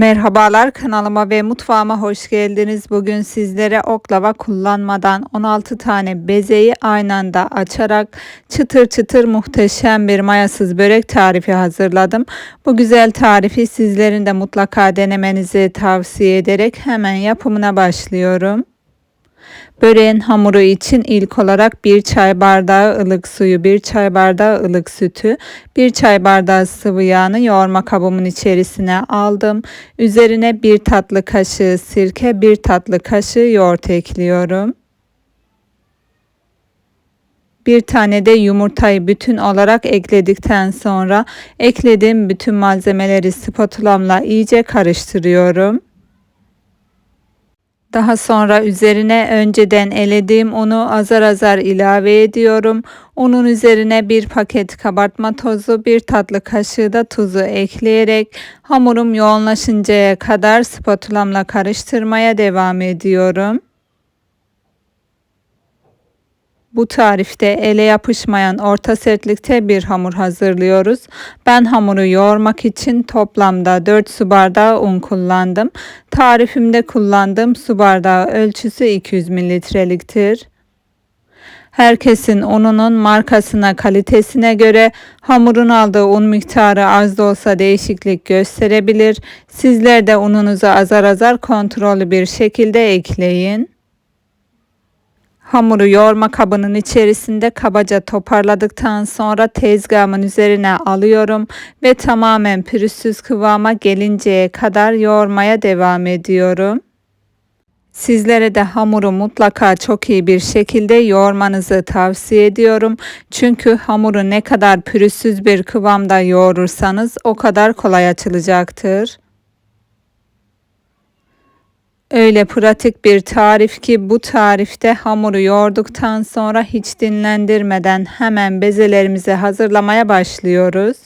Merhabalar kanalıma ve mutfağıma hoş geldiniz. Bugün sizlere oklava kullanmadan 16 tane bezeyi aynı anda açarak çıtır çıtır muhteşem bir mayasız börek tarifi hazırladım. Bu güzel tarifi sizlerin de mutlaka denemenizi tavsiye ederek hemen yapımına başlıyorum. Böreğin hamuru için ilk olarak bir çay bardağı ılık suyu, bir çay bardağı ılık sütü, bir çay bardağı sıvı yağını yoğurma kabımın içerisine aldım. Üzerine bir tatlı kaşığı sirke, bir tatlı kaşığı yoğurt ekliyorum. Bir tane de yumurtayı bütün olarak ekledikten sonra eklediğim bütün malzemeleri spatulamla iyice karıştırıyorum. Daha sonra üzerine önceden elediğim unu azar azar ilave ediyorum. Unun üzerine bir paket kabartma tozu, bir tatlı kaşığı da tuzu ekleyerek hamurum yoğunlaşıncaya kadar spatulamla karıştırmaya devam ediyorum. Bu tarifte ele yapışmayan orta sertlikte bir hamur hazırlıyoruz. Ben hamuru yoğurmak için toplamda 4 su bardağı un kullandım. Tarifimde kullandığım su bardağı ölçüsü 200 mililitreliktir. Herkesin ununun markasına, kalitesine göre hamurun aldığı un miktarı az da olsa değişiklik gösterebilir. Sizler de ununuzu azar azar kontrollü bir şekilde ekleyin. Hamuru yoğurma kabının içerisinde kabaca toparladıktan sonra tezgahımın üzerine alıyorum ve tamamen pürüzsüz kıvama gelinceye kadar yoğurmaya devam ediyorum. Sizlere de hamuru mutlaka çok iyi bir şekilde yoğurmanızı tavsiye ediyorum. Çünkü hamuru ne kadar pürüzsüz bir kıvamda yoğurursanız o kadar kolay açılacaktır. Öyle pratik bir tarif ki bu tarifte hamuru yoğurduktan sonra hiç dinlendirmeden hemen bezelerimizi hazırlamaya başlıyoruz.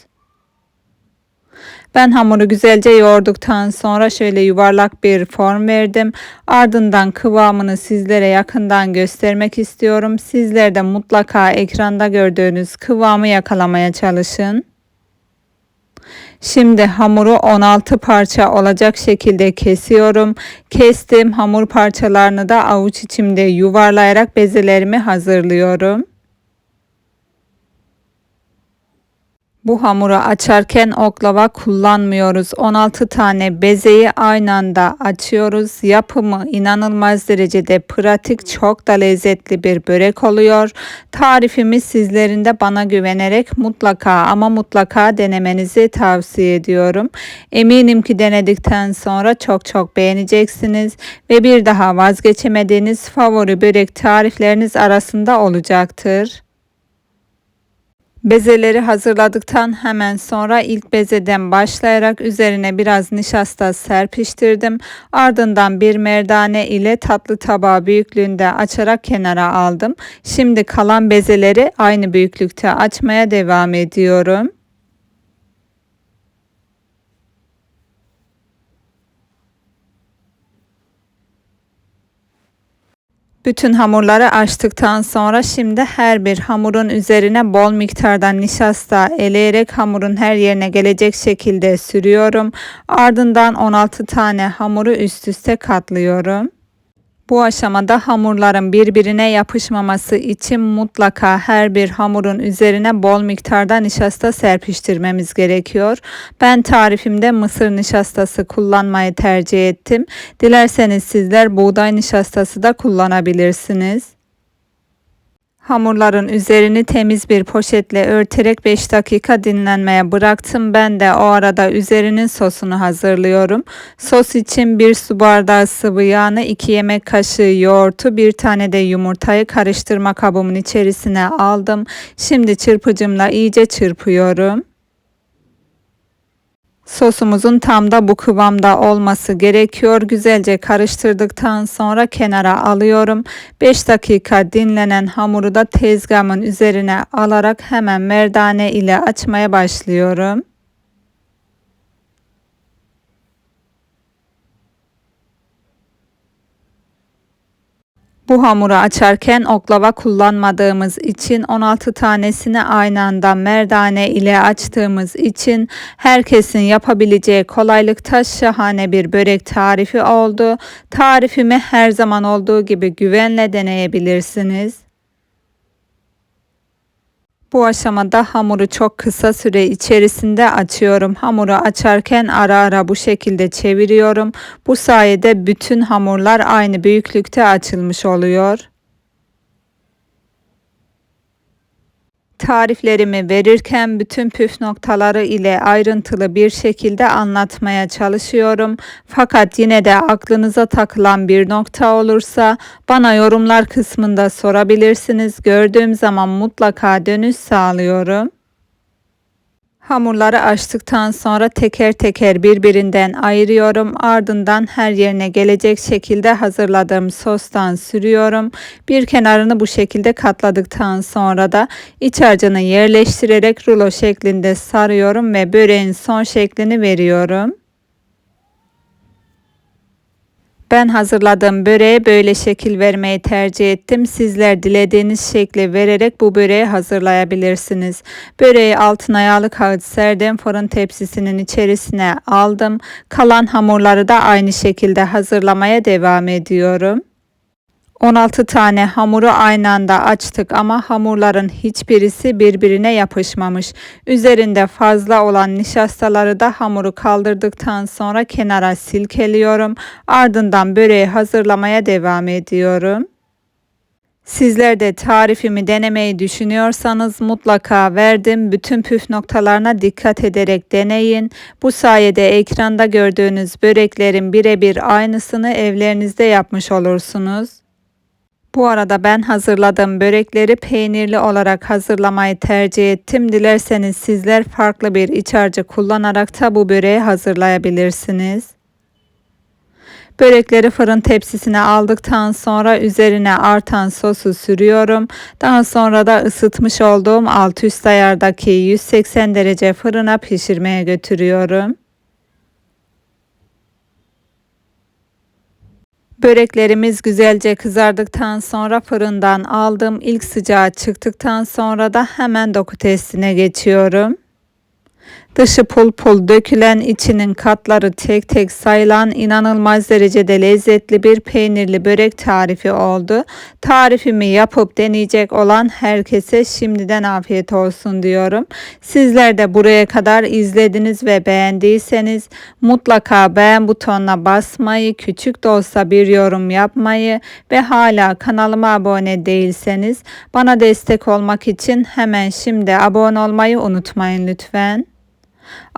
Ben hamuru güzelce yoğurduktan sonra şöyle yuvarlak bir form verdim. Ardından kıvamını sizlere yakından göstermek istiyorum. Sizler de mutlaka ekranda gördüğünüz kıvamı yakalamaya çalışın. Şimdi hamuru 16 parça olacak şekilde kesiyorum. Kestim hamur parçalarını da avuç içimde yuvarlayarak bezelerimi hazırlıyorum. Bu hamuru açarken oklava kullanmıyoruz. 16 tane bezeyi aynı anda açıyoruz. Yapımı inanılmaz derecede pratik, çok da lezzetli bir börek oluyor. Tarifimi sizlerin de bana güvenerek mutlaka ama mutlaka denemenizi tavsiye ediyorum. Eminim ki denedikten sonra çok çok beğeneceksiniz ve bir daha vazgeçemediğiniz favori börek tarifleriniz arasında olacaktır. Bezeleri hazırladıktan hemen sonra ilk bezeden başlayarak üzerine biraz nişasta serpiştirdim. Ardından bir merdane ile tatlı tabağı büyüklüğünde açarak kenara aldım. Şimdi kalan bezeleri aynı büyüklükte açmaya devam ediyorum. Bütün hamurları açtıktan sonra şimdi her bir hamurun üzerine bol miktarda nişasta eleyerek hamurun her yerine gelecek şekilde sürüyorum. Ardından 16 tane hamuru üst üste katlıyorum. Bu aşamada hamurların birbirine yapışmaması için mutlaka her bir hamurun üzerine bol miktarda nişasta serpiştirmemiz gerekiyor. Ben tarifimde mısır nişastası kullanmayı tercih ettim. Dilerseniz sizler buğday nişastası da kullanabilirsiniz. Hamurların üzerini temiz bir poşetle örterek 5 dakika dinlenmeye bıraktım. Ben de o arada üzerinin sosunu hazırlıyorum. Sos için 1 su bardağı sıvı yağını, 2 yemek kaşığı yoğurtu, 1 tane de yumurtayı karıştırma kabımın içerisine aldım. Şimdi çırpıcımla iyice çırpıyorum. Sosumuzun tam da bu kıvamda olması gerekiyor. Güzelce karıştırdıktan sonra kenara alıyorum. 5 dakika dinlenen hamuru da tezgahımın üzerine alarak hemen merdane ile açmaya başlıyorum. Bu hamuru açarken oklava kullanmadığımız için 16 tanesini aynı anda merdane ile açtığımız için herkesin yapabileceği kolaylıkta şahane bir börek tarifi oldu. Tarifimi her zaman olduğu gibi güvenle deneyebilirsiniz. Bu aşamada hamuru çok kısa süre içerisinde açıyorum. Hamuru açarken ara ara bu şekilde çeviriyorum. Bu sayede bütün hamurlar aynı büyüklükte açılmış oluyor. Tariflerimi verirken bütün püf noktaları ile ayrıntılı bir şekilde anlatmaya çalışıyorum. Fakat yine de aklınıza takılan bir nokta olursa bana yorumlar kısmında sorabilirsiniz. Gördüğüm zaman mutlaka dönüş sağlıyorum. Hamurları açtıktan sonra teker teker birbirinden ayırıyorum. Ardından her yerine gelecek şekilde hazırladığım sostan sürüyorum. Bir kenarını bu şekilde katladıktan sonra da iç harcını yerleştirerek rulo şeklinde sarıyorum ve böreğin son şeklini veriyorum. Ben hazırladığım böreğe böyle şekil vermeyi tercih ettim. Sizler dilediğiniz şekli vererek bu böreği hazırlayabilirsiniz. Böreği altına yağlı kağıt serdim. Fırın tepsisinin içerisine aldım. Kalan hamurları da aynı şekilde hazırlamaya devam ediyorum. 16 tane hamuru aynı anda açtık ama hamurların hiçbirisi birbirine yapışmamış. Üzerinde fazla olan nişastaları da hamuru kaldırdıktan sonra kenara silkeliyorum. Ardından böreği hazırlamaya devam ediyorum. Sizler de tarifimi denemeyi düşünüyorsanız mutlaka verdim. Bütün püf noktalarına dikkat ederek deneyin. Bu sayede ekranda gördüğünüz böreklerin birebir aynısını evlerinizde yapmış olursunuz. Bu arada ben hazırladığım börekleri peynirli olarak hazırlamayı tercih ettim. Dilerseniz sizler farklı bir iç harcı kullanarak da bu böreği hazırlayabilirsiniz. Börekleri fırın tepsisine aldıktan sonra üzerine artan sosu sürüyorum. Daha sonra da ısıtmış olduğum alt üst ayardaki 180 derece fırına pişirmeye götürüyorum. Böreklerimiz güzelce kızardıktan sonra fırından aldım. İlk sıcağı çıktıktan sonra da hemen doku testine geçiyorum. Dışı pul pul dökülen içinin katları tek tek sayılan inanılmaz derecede lezzetli bir peynirli börek tarifi oldu. Tarifimi yapıp deneyecek olan herkese şimdiden afiyet olsun diyorum. Sizler de buraya kadar izlediniz ve beğendiyseniz mutlaka beğen butonuna basmayı, küçük de olsa bir yorum yapmayı ve hala kanalıma abone değilseniz bana destek olmak için hemen şimdi abone olmayı unutmayın lütfen.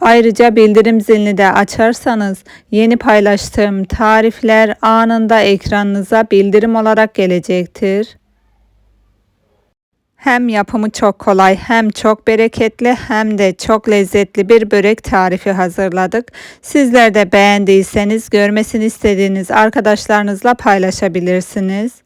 Ayrıca bildirim zilini de açarsanız yeni paylaştığım tarifler anında ekranınıza bildirim olarak gelecektir. Hem yapımı çok kolay hem çok bereketli hem de çok lezzetli bir börek tarifi hazırladık. Sizler de beğendiyseniz görmesini istediğiniz arkadaşlarınızla paylaşabilirsiniz.